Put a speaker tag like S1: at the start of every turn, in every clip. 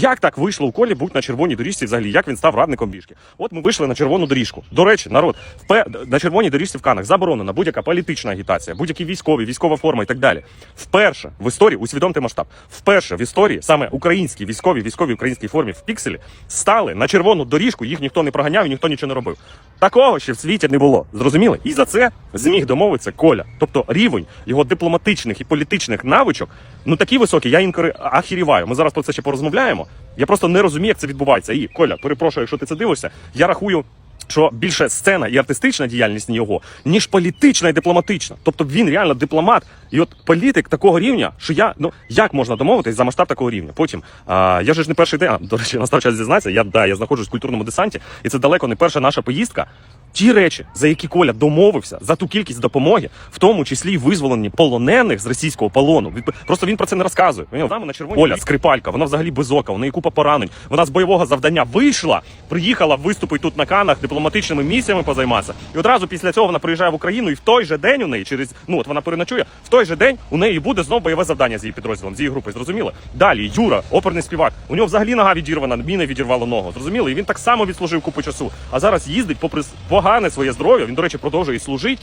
S1: Як так вийшло у колі бути на червоній доріжці взагалі? Як він став радником біжки? От ми вийшли на червону доріжку. До речі, народ, впе... на червоній доріжці в Канах заборонена будь-яка політична агітація, будь-які військові, військова форма і так далі. Вперше в історії, усвідомте масштаб, вперше в історії саме українські військові, військові в українській формі в пікселі стали на червону доріжку, їх ніхто не проганяв і ніхто нічого не робив. Такого ще в світі не було. Зрозуміли? І за це зміг домовитися Коля. Тобто рівень його дипломатичних і політичних навичок, ну такі високі, я інколи ахіріваю. Ми зараз про це ще порозмовляємо. Я просто не розумію, як це відбувається. І Коля, перепрошую, якщо ти це дивишся, я рахую. Що більше сцена і артистична діяльність його, ніж політична і дипломатична. Тобто він реально дипломат, і от політик такого рівня, що я ну як можна домовитись за масштаб такого рівня. Потім а, я ж не перший день. А, до речі, настав час зізнатися. Я да, я знаходжусь в культурному десанті, і це далеко не перша наша поїздка. Ті речі, за які Коля домовився, за ту кількість допомоги, в тому числі й визволені полонених з російського полону. Просто він про це не розказує. Він Там на червоній Коля, скрипалька, вона взагалі без ока, у неї купа поранень. Вона з бойового завдання вийшла, приїхала виступити тут на канах дипломатичними місіями позайматися. І одразу після цього вона приїжджає в Україну, і в той же день у неї через ну от вона переночує. В той же день у неї буде знову бойове завдання з її підрозділом, з її групи. Зрозуміли? Далі Юра, оперний співак. У нього взагалі нога відірвана, міна відірвало ногу. Зрозуміли? І він так само відслужив купу часу. А зараз їздить, попри с- погане своє здоров'я. Він, до речі, продовжує і служить.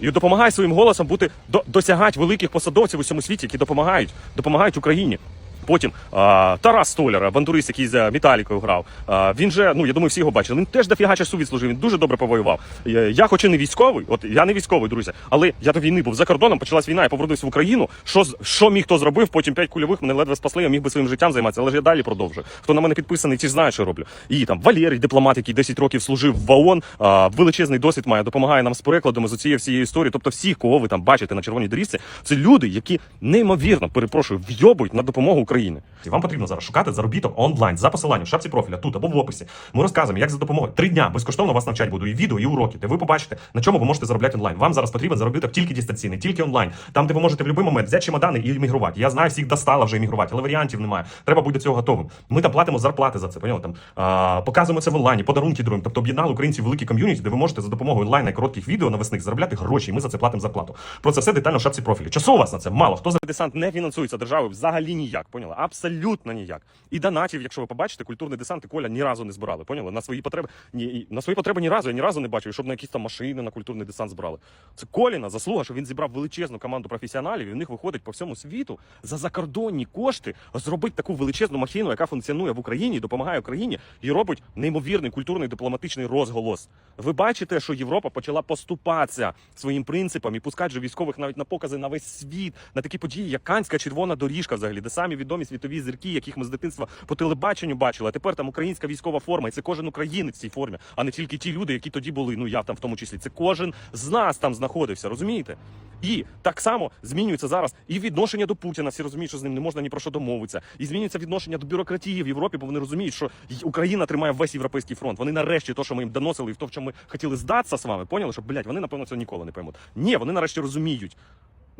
S1: І допомагає своїм голосом бути до, досягати великих посадовців у всьому світі, які допомагають, допомагають Україні. Потім а, Тарас Столяр, бандурист, який за Металікою грав. А, він же, ну я думаю, всі його бачили. Він теж дофіга часу відслужив. Він дуже добре повоював. Е, Я, хоч і не військовий, от я не військовий, друзі, але я до війни був за кордоном. Почалась війна, я повернувся в Україну. Що що міг хто зробив? Потім п'ять кульових мене ледве спасли. Я міг би своїм життям займатися, але ж я далі продовжую. Хто на мене підписаний, ті ж знають, що роблю. І там Валерій, дипломат, який 10 років служив в ООН, а, величезний досвід має, допомагає нам з перекладами з цієї всієї історії. Тобто, всіх, кого ви там бачите на червоній доріжці, це люди, які неймовірно перепрошую, вйобують на допомогу Україні. І вам потрібно зараз шукати заробіток онлайн за посиланням в шапці профіля тут або в описі. Ми розказуємо, як за допомогою три дня безкоштовно вас навчать буду і відео, і уроки, де ви побачите, на чому ви можете заробляти онлайн. Вам зараз потрібен заробіток тільки дистанційний, тільки онлайн. Там, де ви можете в будь-який момент взяти чемодани і іммігрувати. Я знаю, всіх достала вже іммігрувати, але варіантів немає. Треба бути цього готовим. Ми там платимо зарплати за це. Поняли? Там а, показуємо це в онлайні, подарунки даруємо. Тобто об'єднали українців в великій ком'юніті, де ви можете за допомогою онлайн і коротких відео навесних заробляти гроші. І ми за це платимо зарплату. Про це все детально в шапці профілі. Часу у вас на це мало. Хто за десант не фінансується державою взагалі ніяк. Поняли? Абсолютно ніяк. І донатів, якщо ви побачите, культурний десант і коля ні разу не збирали. Поняли? На свої потреби ні на свої потреби ні разу. Я ні разу не бачив, щоб на якісь там машини на культурний десант збирали. Це Коліна заслуга, що він зібрав величезну команду професіоналів, і в них виходить по всьому світу за закордонні кошти зробити таку величезну махіну, яка функціонує в Україні, допомагає Україні і робить неймовірний культурний дипломатичний розголос. Ви бачите, що Європа почала поступатися своїм принципам і пускати же військових навіть на покази на весь світ, на такі події, як Канська червона доріжка, взагалі, де самі відомі світові зірки, яких ми з дитинства по телебаченню бачили. А тепер там українська військова форма, і це кожен українець в цій формі, а не тільки ті люди, які тоді були. Ну я там в тому числі. Це кожен з нас там знаходився, розумієте? І так само змінюється зараз і відношення до Путіна. Всі розуміють, що з ним не можна ні про що домовитися. І змінюється відношення до бюрократії в Європі, бо вони розуміють, що Україна тримає весь європейський фронт. Вони нарешті то, що ми їм доносили, і в то, в чому ми хотіли здатися з вами, поняли, що блядь, вони напевно цього ніколи не поймуть. Ні, вони нарешті розуміють.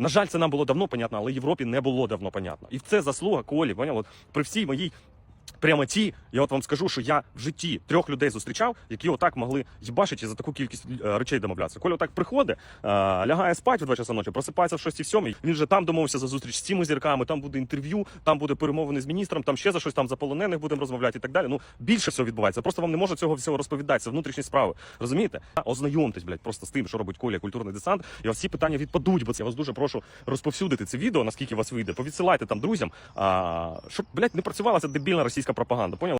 S1: На жаль, це нам було давно понятно, але Європі не було давно понятно. І це заслуга Колі. Поняв? От при всій моїй прямоті, я от вам скажу, що я в житті трьох людей зустрічав, які отак могли їбашити за таку кількість е, речей домовлятися. Коля отак приходить, е, лягає спати в 2 часа ночі, просипається в 6-7, Він же там домовився за зустріч з цими зірками, там буде інтерв'ю, там буде перемовини з міністром, там ще за щось там за полонених будемо розмовляти і так далі. Ну більше всього відбувається. Просто вам не можу цього всього розповідати. Це внутрішні справи. Розумієте? Ознайомтесь, блядь, просто з тим, що робить Коля культурний десант. І всі питання відпадуть, бо я вас дуже прошу розповсюдити це відео, наскільки вас вийде. Повідсилайте там друзям, а, щоб блядь, не працювала ця дебільна російська пропаганда. Поняли?